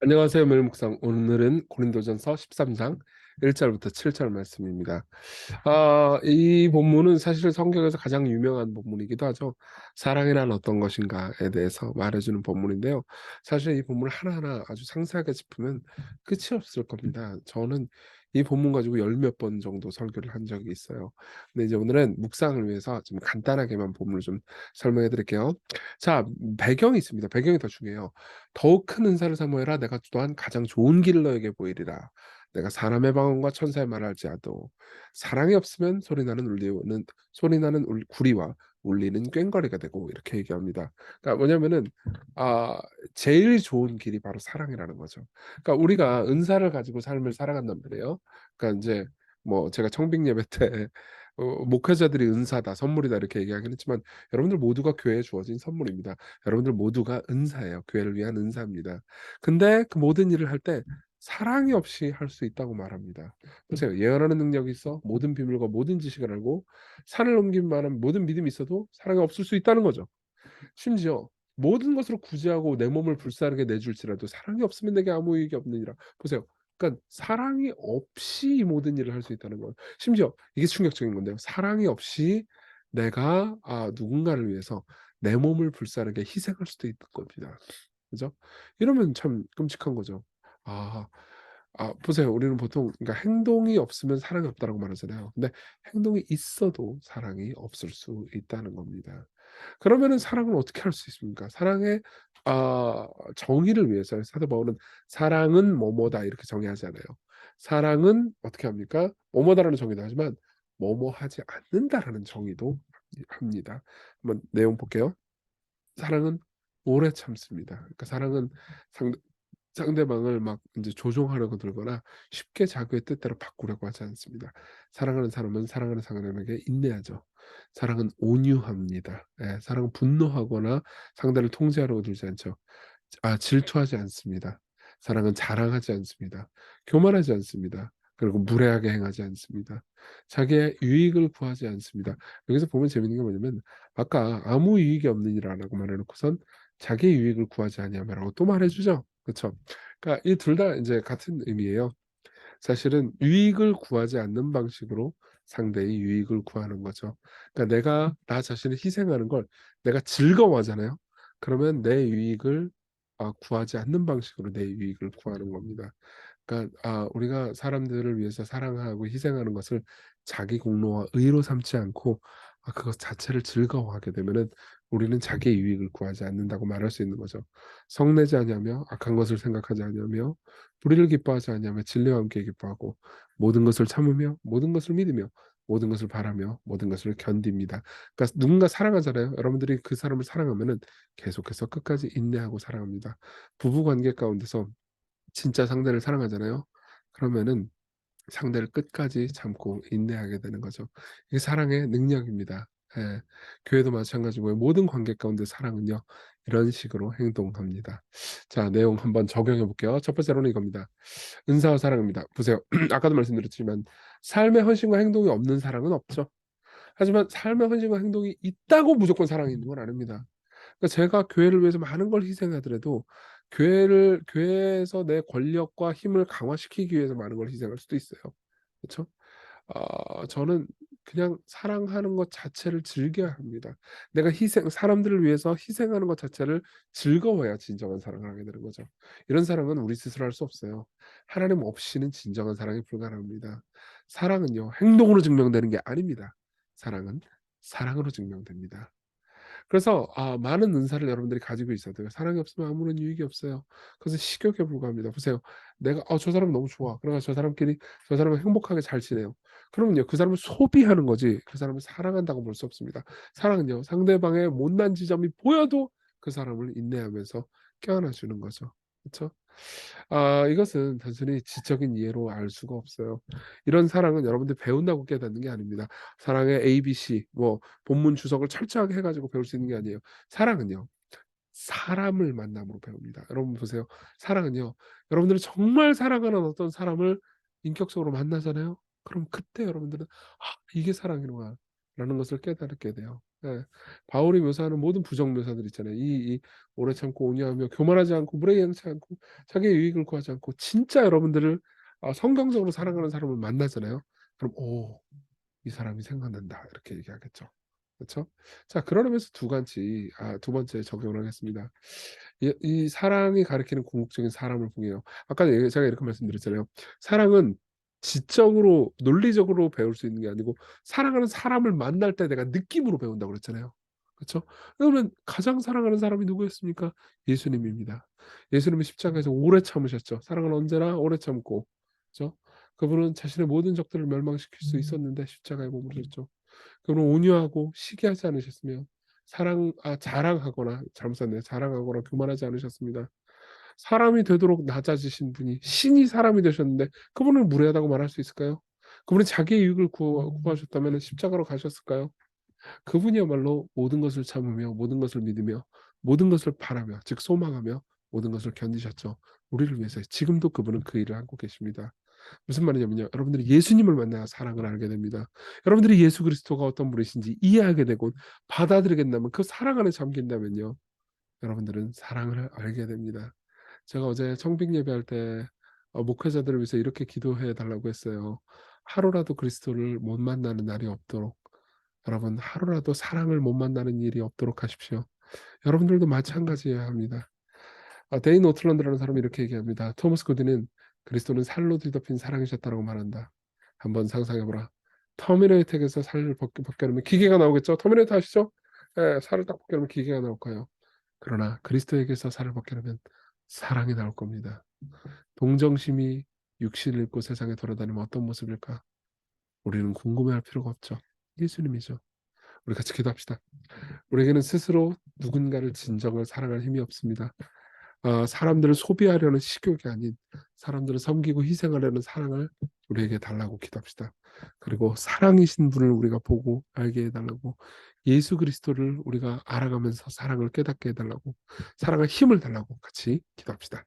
안녕하세요. 묵상. 오늘은 고린도전서 13장 1절부터 7절 말씀입니다. 아, 이 본문은 사실 성경에서 가장 유명한 본문이기도 하죠. 사랑이란 어떤 것인가에 대해서 말해주는 본문인데요. 사실 이 본문을 하나하나 아주 상세하게 짚으면 끝이 없을 겁니다. 저는 이 본문 가지고 열 몇 번 정도 설교를 한 적이 있어요. 근데 이제 오늘은 묵상을 위해서 좀 간단하게만 본문을 좀 설명해 드릴게요. 자, 배경이 있습니다. 배경이 더 중요해요. 더욱 큰 은사를 사모해라. 내가 또한 가장 좋은 길을 너에게 보이리라. 내가 사람의 방언과 천사의 말을 할지라도 사랑이 없으면 소리나는 울리는 소리나는 울, 구리와 울리는 꽹과리가 되고 이렇게 얘기합니다. 그러니까 뭐냐면은 아 제일 좋은 길이 바로 사랑이라는 거죠. 그러니까 우리가 은사를 가지고 삶을 살아간단 말이에요. 그러니까 이제 뭐 제가 청빙 예배 때 어, 목회자들이 은사다, 선물이다 이렇게 얘기하긴 했지만 여러분들 모두가 교회에 주어진 선물입니다. 여러분들 모두가 은사예요. 교회를 위한 은사입니다. 근데 그 모든 일을 할 때 사랑이 없이 할 수 있다고 말합니다. 보세요. 예언하는 능력이 있어 모든 비밀과 모든 지식을 알고 산을 넘긴 만한 모든 믿음이 있어도 사랑이 없을 수 있다는 거죠. 심지어 모든 것으로 구제하고 내 몸을 불사르게 내줄지라도 사랑이 없으면 내게 아무 이익이 없느니라. 보세요. 그러니까 사랑이 없이 이 모든 일을 할 수 있다는 거예요. 심지어 이게 충격적인 건데요. 사랑이 없이 내가 아 누군가를 위해서 내 몸을 불사르게 희생할 수도 있는 겁니다. 그죠? 이러면 참 끔찍한 거죠. 아. 아 보세요. 우리는 보통 그러니까 행동이 없으면 사랑이 없다라고 말하잖아요. 근데 행동이 있어도 사랑이 없을 수 있다는 겁니다. 그러면은 사랑을 어떻게 할 수 있습니까? 사랑의 아 정의를 위해서 사도 바울은 "사랑은 뭐뭐다." 이렇게 정의하지 않아요. 사랑은 어떻게 합니까? 뭐뭐다라는 정의도 하지만 뭐뭐하지 않는다라는 정의도 합니다. 한번 내용 볼게요. 사랑은 오래 참습니다. 그러니까 사랑은 상대 상대방을 막 인제 조종하려고 들거나 쉽게 자기의 뜻대로 바꾸려고 하지 않습니다. 사랑하는 사람은 사랑하는 상대방에게 인내하죠. 사랑은 온유합니다. 예 사랑은 분노하거나 상대를 통제하려고 들지 않죠. 아 질투하지 않습니다. 사랑은 자랑하지 않습니다. 교만하지 않습니다. 그리고 무례하게 행하지 않습니다. 자기의 유익을 구하지 않습니다. 여기서 보면 재밌는 게 뭐냐면 아까 아무 유익이 없는 일이라고 말해 놓고선 자기의 유익을 구하지 아니하며라고 또 말해 주죠. 그쵸? 그러니까 이 둘다 인제 같은 의미예요. 사실은 유익을 구하지 않는 방식으로 상대의 유익을 구하는 거죠. 그러니까 내가 나 자신을 희생하는 걸 내가 즐거워하잖아요. 그러면 내 유익을 아 구하지 않는 방식으로 내 유익을 구하는 겁니다. 그러니까 아 우리가 사람들을 위해서 사랑하고 희생하는 것을 자기 공로와 의로 삼지 않고 아 그것 자체를 즐거워하게 되면은 우리는 자기의 유익을 구하지 않는다고 말할 수 있는 거죠. 성내지 아니하며 악한 것을 생각하지 아니하며 불의를 기뻐하지 아니하며 진리와 함께 기뻐하고 모든 것을 참으며 모든 것을 믿으며 모든 것을 바라며 모든 것을 견딥니다. 그러니까 누군가 사랑하잖아요. 여러분들이 그 사람을 사랑하면은 계속해서 끝까지 인내하고 사랑합니다. 부부 관계 가운데서 진짜 상대를 사랑하잖아요. 그러면은 상대를 끝까지 참고 인내하게 되는 거죠. 이게 사랑의 능력입니다. 예. 교회도 마찬가지고요. 모든 관계 가운데 사랑은요. 이런 식으로 행동합니다. 자, 내용 한번 적용해 볼게요. 첫 번째로는 이겁니다. 은사와 사랑입니다. 보세요. 아까도 말씀드렸지만 삶의 헌신과 행동이 없는 사랑은 없죠. 하지만 삶의 헌신과 행동이 있다고 무조건 사랑이 있는 건 아닙니다. 그러니까 제가 교회를 위해서 많은 걸 희생하더라도 교회를 교회에서 내 권력과 힘을 강화시키기 위해서 많은 걸 희생할 수도 있어요. 그쵸? 어 저는 그냥 사랑하는 것 자체를 즐겨야 합니다. 내가 희생 사람들을 위해서 희생하는 것 자체를 즐거워야 진정한 사랑을 하게 되는 거죠. 이런 사랑은 우리 스스로 할 수 없어요. 하나님 없이는 진정한 사랑이 불가능합니다. 사랑은요 행동으로 증명되는 게 아닙니다. 사랑은 사랑으로 증명됩니다. 그래서 아 많은 은사를 여러분들이 가지고 있어도 사랑이 없으면 아무런 유익이 없어요. 그래서 식욕에 불과합니다. 보세요. 내가 '어 저 사람 너무 좋아.' 가지고 저 사람끼리 저 사람은 행복하게 잘 지내요. 그러면요 그 사람을 소비하는 거지 그 사람을 사랑한다고 볼 수 없습니다. 사랑은요 상대방의 못난 지점이 보여도 그 사람을 인내하면서 껴안아 주는 거죠. 그쵸? 아 이것은 단순히 지적인 이해로 알 수가 없어요. 이런 사랑은 여러분들이 배운다고 깨닫는 게 아닙니다. 사랑의 ABC 뭐 본문 주석을 철저하게 해 가지고 배울 수 있는 게 아니에요. 사랑은요. 사람을 만남으로 배웁니다. 여러분 보세요. 사랑은요. 여러분들이 정말 사랑하는 어떤 사람을 인격적으로 만나잖아요. 그럼 그때 여러분들은 '아 이게 사랑이구나.'라는 것을 깨닫게 돼요. 예. 바울이 묘사하는 모든 부정 묘사들 있잖아요. 이, 이 오래 참고 온유하며 교만하지 않고 물에 양치 않고 자기의 유익을 구하지 않고 진짜 여러분들을 아, 성경적으로 사랑하는 사람을 만나잖아요. 그럼 오, 이 사람이 생각난다 이렇게 얘기하겠죠. 그렇죠? 자, 그러면서 두 가지, 아, 두 번째 적용을 하겠습니다. 이, 이 사랑이 가리키는 궁극적인 사람을 보게요. 아까 제가 이렇게 말씀드렸잖아요. 사랑은 지적으로 논리적으로 배울 수 있는 게 아니고 사랑하는 사람을 만날 때 내가 느낌으로 배운다고 그랬잖아요. 그렇죠? 그러면 가장 사랑하는 사람이 누구였습니까? 예수님입니다. 예수님은 십자가에서 오래 참으셨죠. 사랑은 언제나 오래 참고, 그렇죠? 그분은 자신의 모든 적들을 멸망시킬 수 있었는데 십자가에 머무르셨죠. 그분은 온유하고 시기하지 않으셨으며 사랑 아 자랑하거나 잘못 썼네 자랑하거나 교만하지 않으셨습니다. 사람이 되도록 낮아지신 분이 신이 사람이 되셨는데 그분을 무례하다고 말할 수 있을까요? 그분이 자기의 이익을 구하, 구하셨다면 십자가로 가셨을까요? 그분이야말로 모든 것을 참으며 모든 것을 믿으며 모든 것을 바라며 즉 소망하며 모든 것을 견디셨죠. 우리를 위해서 지금도 그분은 그 일을 하고 계십니다. 무슨 말이냐면요. 여러분들이 예수님을 만나야 사랑을 알게 됩니다. 여러분들이 예수 그리스도가 어떤 분이신지 이해하게 되고 받아들이게 된다면 그 사랑 안에 잠긴다면요. 여러분들은 사랑을 알게 됩니다. 제가 어제 청빙 예배할 때 어, 목회자들을 위해서 이렇게 기도해 달라고 했어요. 하루라도 그리스도를 못 만나는 날이 없도록 여러분 하루라도 사랑을 못 만나는 일이 없도록 하십시오. 여러분들도 마찬가지여야 합니다. 아, 데인 오틀런드라는 사람이 이렇게 얘기합니다. 토머스 고디는 그리스도는 살로 뒤덮인 사랑이셨다고 말한다. 한번 상상해보라. 터미네이터에서 살을 벗겨, 벗겨놓으면 기계가 나오겠죠? 터미네이터 아시죠? 예, 살을 딱 벗겨놓으면 기계가 나올 거예요. 그러나 그리스도에게서 살을 벗겨놓으면 사랑이 나올 겁니다. 동정심이 육신을 입고 세상에 돌아다니면 어떤 모습일까? 우리는 궁금해할 필요가 없죠. 예수님이죠. 우리 같이 기도합시다. 우리에게는 스스로 누군가를 진정을 사랑할 힘이 없습니다. 어, 사람들을 소비하려는 식욕이 아닌 사람들을 섬기고 희생하려는 사랑을 우리에게 달라고 기도합시다. 그리고 사랑이신 분을 우리가 보고 알게 해달라고 예수 그리스도를 우리가 알아가면서 사랑을 깨닫게 해달라고 사랑할 힘을 달라고 같이 기도합시다.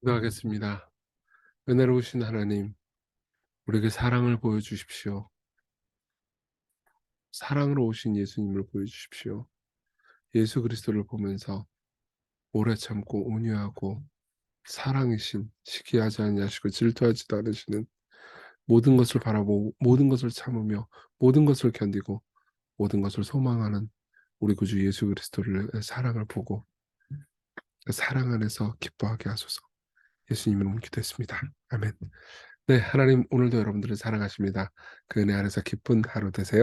기도하겠습니다. 은혜로우신 하나님, 우리에게 사랑을 보여주십시오. 사랑으로 오신 예수님을 보여주십시오. 예수 그리스도를 보면서 오래 참고 온유하고 사랑이신 시기하지 아니하시고 질투하지도 않으시는 모든 것을 바라보고 모든 것을 참으며 모든 것을 견디고 모든 것을 소망하는 우리 구주 예수 그리스도를 사랑을 보고 그 사랑 안에서 기뻐하게 하소서. 예수님 이름으로 기도했습니다. 아멘. 네, 하나님 오늘도 여러분들을 사랑하십니다. 그 은혜 안에서 기쁜 하루 되세요.